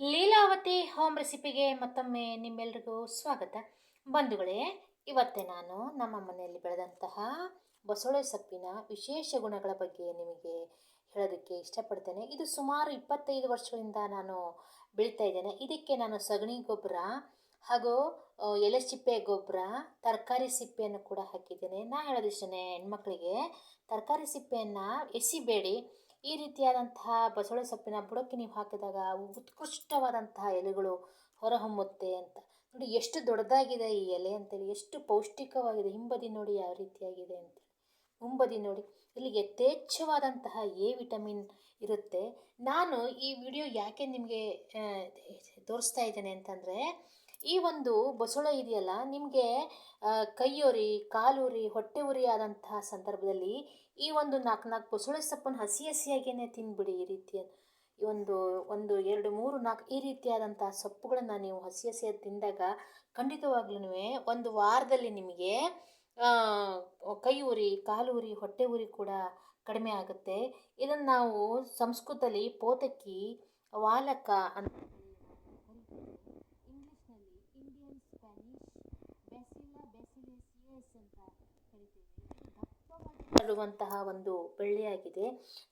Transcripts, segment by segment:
Leelavathi home ರೆಸಿಪಿಗೆ ಮತ್ತೊಮ್ಮೆ ನಿಮ್ಮೆಲ್ರಿಗೂ ಸ್ವಾಗತ. ಬಂಧುಗಳೇ, ಇವತ್ತೇ ನಾನು ನಮ್ಮ ಮನೆಯಲ್ಲಿ ಬೆಳೆದಂತಹ ಬಸಳೆ ಸೊಪ್ಪಿನ ವಿಶೇಷ ಗುಣಗಳ ಬಗ್ಗೆ ನಿಮಗೆ ಹೇಳೋದಕ್ಕೆ ಇಷ್ಟಪಡ್ತೇನೆ. ಇದು ಸುಮಾರು ಇಪ್ಪತ್ತೈದು ವರ್ಷಗಳಿಂದ ನಾನು ಬೆಳೀತಾ ಇದ್ದೇನೆ. ಇದಕ್ಕೆ ನಾನು ಸಗಣಿ ಗೊಬ್ಬರ ಹಾಗೂ ಎಲೆ ಸಿಪ್ಪೆ ಗೊಬ್ಬರ, ತರಕಾರಿ ಸಿಪ್ಪೆಯನ್ನು ಕೂಡ ಹಾಕಿದ್ದೇನೆ. ನಾ ಹೇಳೋದಿಷ್ಟೇ ಹೆಣ್ಮಕ್ಳಿಗೆ, ತರಕಾರಿ ಸಿಪ್ಪೆಯನ್ನು ಎಸಿಬೇಡಿ. ಈ ರೀತಿಯಾದಂತಹ ಬಸಳೆ ಸೊಪ್ಪಿನ ಬುಡಕ್ಕೆ ನೀವು ಹಾಕಿದಾಗ ಉತ್ಕೃಷ್ಟವಾದಂತಹ ಎಲೆಗಳು ಹೊರಹೊಮ್ಮುತ್ತೆ ಅಂತ. ನೋಡಿ, ಎಷ್ಟು ದೊಡ್ಡದಾಗಿದೆ ಈ ಎಲೆ ಅಂತೇಳಿ, ಎಷ್ಟು ಪೌಷ್ಟಿಕವಾಗಿದೆ, ಹಿಂಬದಿ ನೋಡಿ ಯಾವ ರೀತಿಯಾಗಿದೆ ಅಂತೇಳಿ ಮುಂಬದಿ ನೋಡಿ ಇಲ್ಲಿ ಯಥೇಚ್ಛವಾದಂತಹ ಎ ವಿಟಮಿನ್ ಇರುತ್ತೆ. ನಾನು ಈ ವಿಡಿಯೋ ಯಾಕೆ ನಿಮಗೆ ತೋರಿಸ್ತಾ ಇದ್ದೇನೆ ಅಂತಂದರೆ ಈ ಒಂದು ಬಸಳೆ ಇದೆಯಲ್ಲ, ನಿಮಗೆ ಕೈಯುರಿ, ಕಾಲೂರಿ ಹೊಟ್ಟೆ ಉರಿ ಆದಂತಹ ಸಂದರ್ಭದಲ್ಲಿ ಈ ಒಂದು ನಾಲ್ಕು ನಾಲ್ಕು ಬಸಳೆ ಸೊಪ್ಪನ್ನು ಹಸಿ ಹಸಿಯಾಗೇನೆ ತಿಂದ್ಬಿಡಿ ಈ ರೀತಿಯ ಈ ಒಂದು ಒಂದು ಎರಡು ಮೂರು ನಾಲ್ಕು ಈ ರೀತಿಯಾದಂತಹ ಸೊಪ್ಪುಗಳನ್ನು ನೀವು ಹಸಿ ಹಸಿಯಾಗಿ ತಿಂದಾಗ ಖಂಡಿತವಾಗ್ಲೂ ಒಂದು ವಾರದಲ್ಲಿ ನಿಮಗೆ ಕೈ ಉರಿ ಕಾಲು ಉರಿ ಹೊಟ್ಟೆ ಉರಿ ಕೂಡ ಕಡಿಮೆ ಆಗುತ್ತೆ. ಇದನ್ನು ನಾವು ಸಂಸ್ಕೃತದಲ್ಲಿ ಪೋತಕ್ಕಿ, ವಾಲಕ ಅಂತ ಹರಡುವಂತಹ ಒಂದು ಬೆಳ್ಳಿಯಾಗಿದೆ.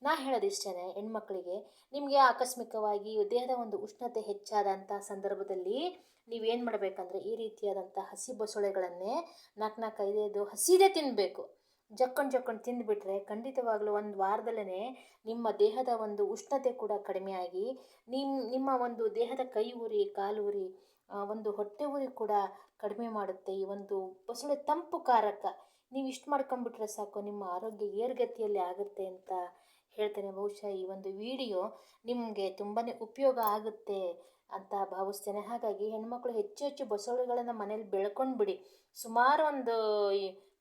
ನಾ ಹೇಳೋದಿಷ್ಟೇ ಹೆಣ್ಮಕ್ಳಿಗೆ ನಿಮಗೆ ಆಕಸ್ಮಿಕವಾಗಿ ದೇಹದ ಒಂದು ಉಷ್ಣತೆ ಹೆಚ್ಚಾದಂಥ ಸಂದರ್ಭದಲ್ಲಿ ನೀವೇನು ಮಾಡಬೇಕಂದ್ರೆ ಈ ರೀತಿಯಾದಂಥ ಹಸಿ ಬಸಳೆಗಳನ್ನೇ ನಾಲ್ಕು ನಾಲ್ಕು ಐದೈದು ಹಸಿದೇ ತಿನ್ನಬೇಕು ಜಕ್ಕೊಂಡು ಜಕ್ಕೊಂಡು ತಿಂದುಬಿಟ್ರೆ ಖಂಡಿತವಾಗ್ಲೂ ಒಂದು ವಾರದಲ್ಲೇ ನಿಮ್ಮ ದೇಹದ ಒಂದು ಉಷ್ಣತೆ ಕೂಡ ಕಡಿಮೆಯಾಗಿ ನಿಮ್ಮ ನಿಮ್ಮ ಒಂದು ದೇಹದ ಕೈ ಉರಿ, ಕಾಲು ಉರಿ ಒಂದು ಹೊಟ್ಟೆ ಉರಿ ಕೂಡ ಕಡಿಮೆ ಮಾಡುತ್ತೆ. ಈ ಒಂದು ಬಸಳೆ ತಂಪು ಕಾರಕ. ನೀವು ಇಷ್ಟು ಮಾಡ್ಕೊಂಬಿಟ್ರೆ ಸಾಕು, ನಿಮ್ಮ ಆರೋಗ್ಯ ಏರ್ಗತಿಯಲ್ಲಿ ಆಗುತ್ತೆ ಅಂತ ಹೇಳ್ತೇನೆ, ಬಹುಶಃ ಈ ಒಂದು ವಿಡಿಯೋ ನಿಮಗೆ ತುಂಬಾ ಉಪಯೋಗ ಆಗುತ್ತೆ ಅಂತ ಭಾವಿಸ್ತೇನೆ. ಹಾಗಾಗಿ ಹೆಣ್ಮಕ್ಳು ಹೆಚ್ಚು ಹೆಚ್ಚು ಬಸವಳುಗಳನ್ನು ಮನೇಲಿ ಬೆಳ್ಕೊಂಡು ಬಿಡಿ ಸುಮಾರು ಒಂದು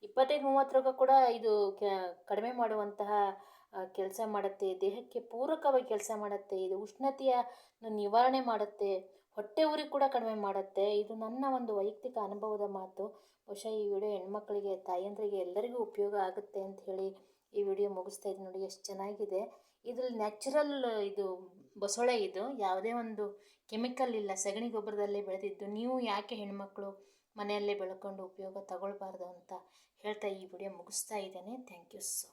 ಇಪ್ಪತ್ತೈದು ಮೂವತ್ತರಾಗ ಕೂಡ ಇದು ಕಡಿಮೆ ಮಾಡುವಂತಹ ಕೆಲಸ ಮಾಡುತ್ತೆ. ದೇಹಕ್ಕೆ ಪೂರಕವಾಗಿ ಕೆಲಸ ಮಾಡುತ್ತೆ. ಇದು ಉಷ್ಣತೆಯ ನಿವಾರಣೆ ಮಾಡುತ್ತೆ. ಹೊಟ್ಟೆ ಉರಿ ಕೂಡ ಕಡಿಮೆ ಮಾಡುತ್ತೆ. ಇದು ನನ್ನ ಒಂದು ವೈಯಕ್ತಿಕ ಅನುಭವದ ಮಾತು. ಬಹುಶಃ ಈ ವಿಡಿಯೋ ಹೆಣ್ಮಕ್ಳಿಗೆ, ತಾಯಂದ್ರಿಗೆ ಎಲ್ಲರಿಗೂ ಉಪಯೋಗ ಆಗುತ್ತೆ ಅಂತ ಹೇಳಿ ಈ ವಿಡಿಯೋ ಮುಗಿಸ್ತಾ ಇದ್ದೀನಿ ನೋಡಿ, ಎಷ್ಟು ಚೆನ್ನಾಗಿದೆ. ಇದ್ರಲ್ಲಿ ನ್ಯಾಚುರಲ್ ಇದು ಬಸಳೆ ಇದು, ಯಾವುದೇ ಒಂದು ಕೆಮಿಕಲ್ ಇಲ್ಲ, ಸಗಣಿ ಗೊಬ್ಬರದಲ್ಲೇ ಬೆಳೆದಿದ್ದು. ನೀವು ಯಾಕೆ ಹೆಣ್ಮಕ್ಳು ಮನೆಯಲ್ಲೇ ಬೆಳ್ಕೊಂಡು ಉಪಯೋಗ ತಗೊಳ್ಬಾರ್ದು ಅಂತ ಹೇಳ್ತಾ ಈ ವಿಡಿಯೋ ಮುಗಿಸ್ತಾ ಇದ್ದೇನೆ. Thank you so